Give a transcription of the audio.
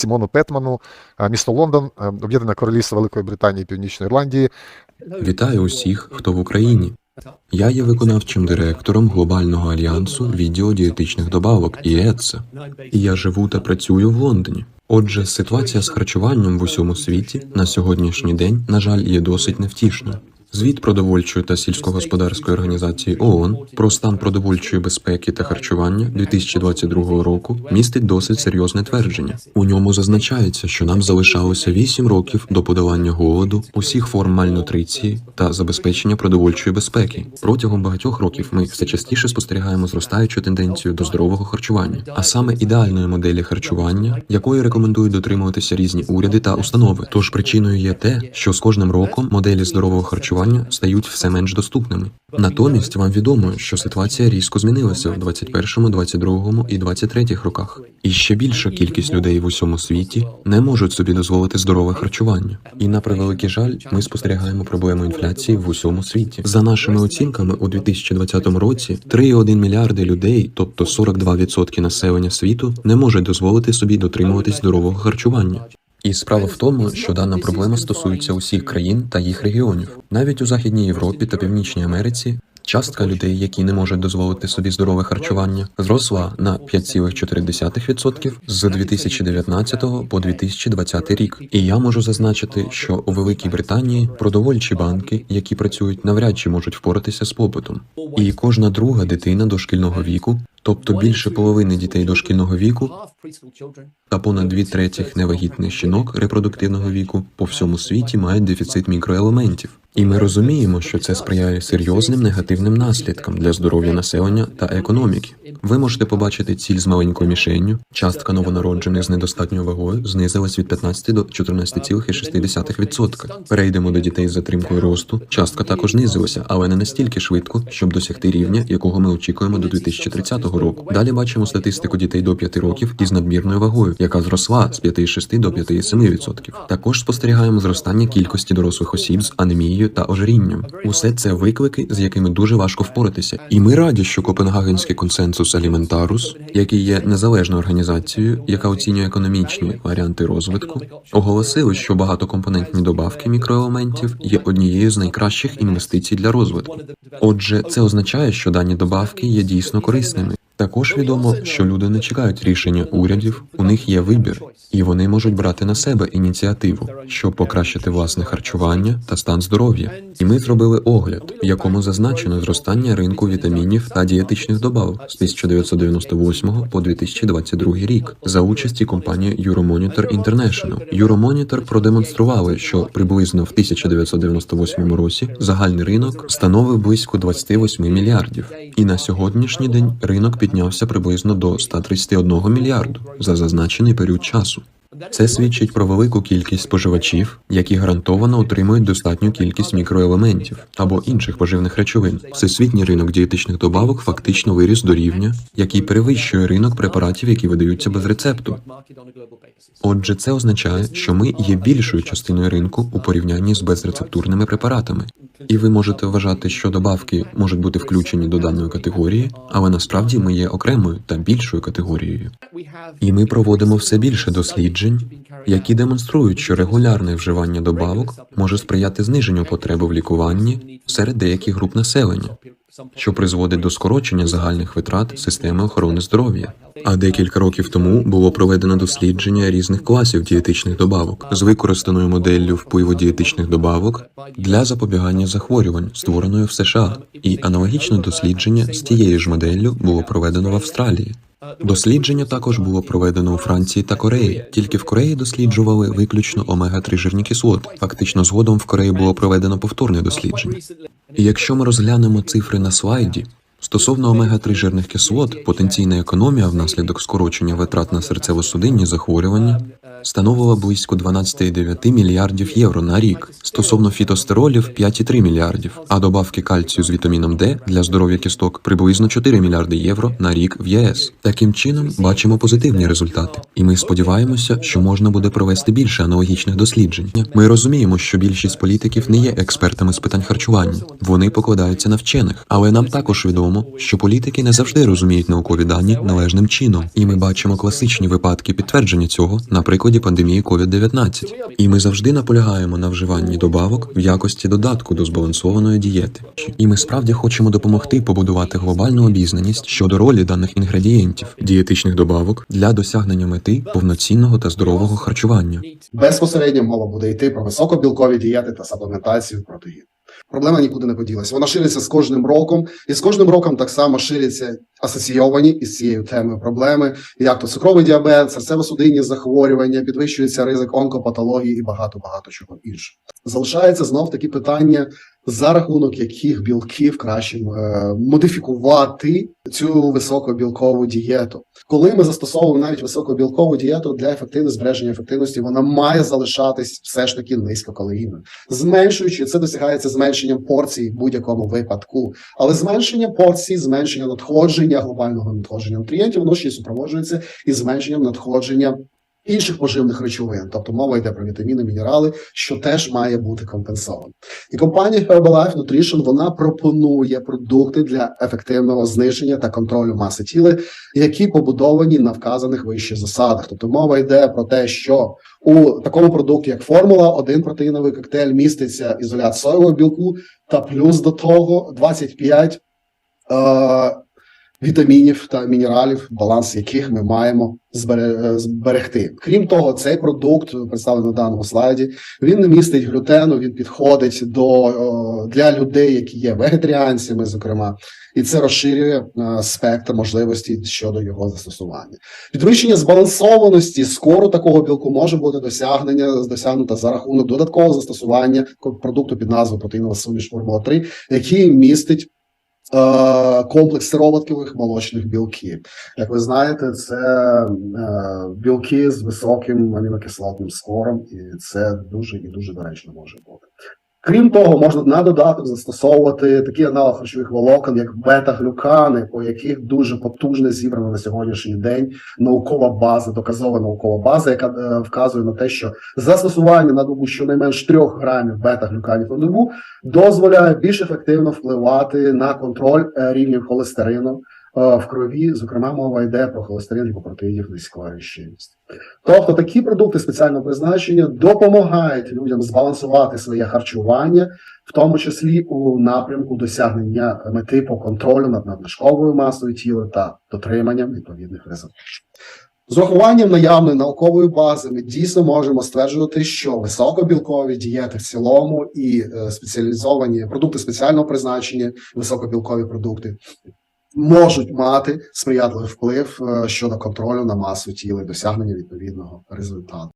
Сімону Петману, е, місто Лондон, е, Об'єднане Королівство Великої Британії і Північної Ірландії. Вітаю усіх, хто в Україні. Я є виконавчим директором глобального альянсу відеодієтичних добавок ІЕЦА. І я живу та працюю в Лондоні. Отже, ситуація з харчуванням в усьому світі на сьогоднішній день, на жаль, є досить невтішною. Звіт продовольчої та сільськогосподарської організації ООН про стан продовольчої безпеки та харчування 2022 року містить досить серйозне твердження. У ньому зазначається, що нам залишалося 8 років до подолання голоду, усіх форм мальнутриції та забезпечення продовольчої безпеки. Протягом багатьох років ми все частіше спостерігаємо зростаючу тенденцію до здорового харчування, а саме ідеальної моделі харчування, якої рекомендують дотримуватися різні уряди та установи. Тож причиною є те, що з кожним роком моделі здорового харчування стають все менш доступними. Натомість вам відомо, що ситуація різко змінилася в 21, 22 і 23 роках, і ще більша кількість людей в усьому світі не можуть собі дозволити здорове харчування. І на превеликий жаль, ми спостерігаємо проблему інфляції в усьому світі. За нашими оцінками, у 2020 році 3,1 мільярди людей, тобто 42% населення світу, не можуть дозволити собі дотримуватись здорового харчування. І справа в тому, що дана проблема стосується усіх країн та їх регіонів. Навіть у Західній Європі та Північній Америці частка людей, які не можуть дозволити собі здорове харчування, зросла на 5,4% з 2019 по 2020 рік. І я можу зазначити, що у Великій Британії продовольчі банки, які працюють, навряд чи можуть впоратися з попитом. І кожна друга дитина дошкільного віку, тобто більше половини дітей дошкільного віку, та понад дві третіх невагітних жінок репродуктивного віку по всьому світі мають дефіцит мікроелементів. І ми розуміємо, що це сприяє серйозним негативним наслідкам для здоров'я населення та економіки. Ви можете побачити ціль з маленькою мішенню. Частка новонароджених з недостатньою вагою знизилась від 15 до 14,6%. Перейдемо до дітей з затримкою росту. Частка також знизилася, але не настільки швидко, щоб досягти рівня, якого ми очікуємо до 2030 року. Далі бачимо статистику дітей до 5 років із надмірною вагою, яка зросла з 5,6 до 5,7%. Також спостерігаємо зростання кількості дорослих осіб з анемією та ожирінням. Усе це виклики, з якими дуже важко впоратися. І ми раді, що Копенгагенський консенсус Аліментарус, який є незалежною організацією, яка оцінює економічні варіанти розвитку, оголосили, що багатокомпонентні добавки мікроелементів є однією з найкращих інвестицій для розвитку. Отже, це означає, що дані добавки є дійсно корисними. Також відомо, що люди не чекають рішення урядів, у них є вибір, і вони можуть брати на себе ініціативу, щоб покращити власне харчування та стан здоров'я. І ми зробили огляд, в якому зазначено зростання ринку вітамінів та дієтичних добавок з 1998 по 2022 рік за участі компанії Euromonitor International. Euromonitor продемонстрували, що приблизно в 1998 році загальний ринок становив близько 28 мільярдів, і на сьогоднішній день ринок піднявся приблизно до 131 мільярду за зазначений період часу. Це свідчить про велику кількість споживачів, які гарантовано отримують достатню кількість мікроелементів або інших поживних речовин. Всесвітній ринок дієтичних добавок фактично виріс до рівня, який перевищує ринок препаратів, які видаються без рецепту. Отже, це означає, що ми є більшою частиною ринку у порівнянні з безрецептурними препаратами. І ви можете вважати, що добавки можуть бути включені до даної категорії, але насправді ми є окремою та більшою категорією. І ми проводимо все більше досліджень, які демонструють, що регулярне вживання добавок може сприяти зниженню потреби в лікуванні серед деяких груп населення, що призводить до скорочення загальних витрат системи охорони здоров'я. А декілька років тому було проведено дослідження різних класів дієтичних добавок з використаною моделлю впливу дієтичних добавок для запобігання захворювань, створеною в США, і аналогічне дослідження з тією ж моделлю було проведено в Австралії. Дослідження також було проведено у Франції та Кореї. Тільки в Кореї досліджували виключно омега-3 жирні кислоти. Фактично, згодом в Кореї було проведено повторне дослідження. І якщо ми розглянемо цифри на слайді, стосовно омега-3 жирних кислот, потенційна економія внаслідок скорочення витрат на серцево-судинні захворювання становила близько 12,9 мільярдів євро на рік. Стосовно фітостеролів 5,3 мільярдів, а добавки кальцію з вітаміном Д для здоров'я кісток приблизно 4 мільярди євро на рік в ЄС. Таким чином бачимо позитивні результати, і ми сподіваємося, що можна буде провести більше аналогічних досліджень. Ми розуміємо, що більшість політиків не є експертами з питань харчування, вони покладаються на вчених, але нам також відомо, що політики не завжди розуміють наукові дані належним чином, і ми бачимо класичні випадки підтвердження цього, наприклад. прикладі пандемії COVID-19. І ми завжди наполягаємо на вживанні добавок в якості додатку до збалансованої дієти. І ми справді хочемо допомогти побудувати глобальну обізнаність щодо ролі даних інгредієнтів, дієтичних добавок для досягнення мети повноцінного та здорового харчування. Безпосередньо мова буде йти про високобілкові дієти та саплементацію протеїну. Проблема нікуди не поділася. Вона шириться з кожним роком, і з кожним роком так само ширяться асоційовані із цією темою проблеми, як то цукровий діабет, серцево-судинні захворювання, підвищується ризик онкопатології і багато багато чого іншого. Залишається знов таки питання, за рахунок яких білків краще модифікувати цю високобілкову дієту. Коли ми застосовуємо навіть високобілкову дієту для ефективного збереження ефективності, вона має залишатись все ж таки низькокалорійною, зменшуючи це досягається зменшенням порцій в будь-якому випадку. Але зменшення порцій, зменшення надходження глобального надходження нутрієнтів, воно ще супроводжується і зменшенням надходження. Інших поживних речовин, тобто мова йде про вітаміни, мінерали, що теж має бути компенсовано. І компанія Herbalife Nutrition вона пропонує продукти для ефективного зниження та контролю маси тіла, які побудовані на вказаних вище засадах. Тобто мова йде про те, що у такому продукті, як формула, один протеїновий коктейль міститься ізолят соєвого білку, та плюс до того 25 е, вітамінів та мінералів, баланс яких ми маємо е, зберегти. Крім того, цей продукт представлений на даному слайді. Він не містить глютену, він підходить до для людей, які є вегетаріанцями, зокрема, і це розширює е, спектр можливостей щодо його застосування. Підвищення збалансованості скору такого білку може бути досягнення досягнуто за рахунок додаткового застосування продукту під назвою протеїнова суміш формула 3, який містить. Е, Комплекс сироваткових молочних білків. Як ви знаєте, це е, білки з високим амінокислотним скором, і це дуже і дуже доречно може бути. Крім того, можна на додаток застосовувати такий аналог харчових волокон, як бета-глюкани, по яких дуже потужно зібрана на сьогоднішній день наукова база, доказова наукова база, яка е, вказує на те, що застосування на добу щонайменш 3 грамів бета-глюканів на добу дозволяє більш ефективно впливати на контроль е, рівнів холестерину в крові. Зокрема, мова йде про холестерин ліпопротеїдів низької розчинності. Тобто такі продукти спеціального призначення допомагають людям збалансувати своє харчування, в тому числі у напрямку досягнення мети по контролю над надлишковою масою тіла та дотриманням відповідних результатів. З урахуванням наявної наукової бази ми дійсно можемо стверджувати, що високобілкові дієти в цілому і е, спеціалізовані продукти спеціального призначення, високобілкові продукти можуть мати сприятливий вплив е, щодо контролю на масу тіла і досягнення відповідного результату.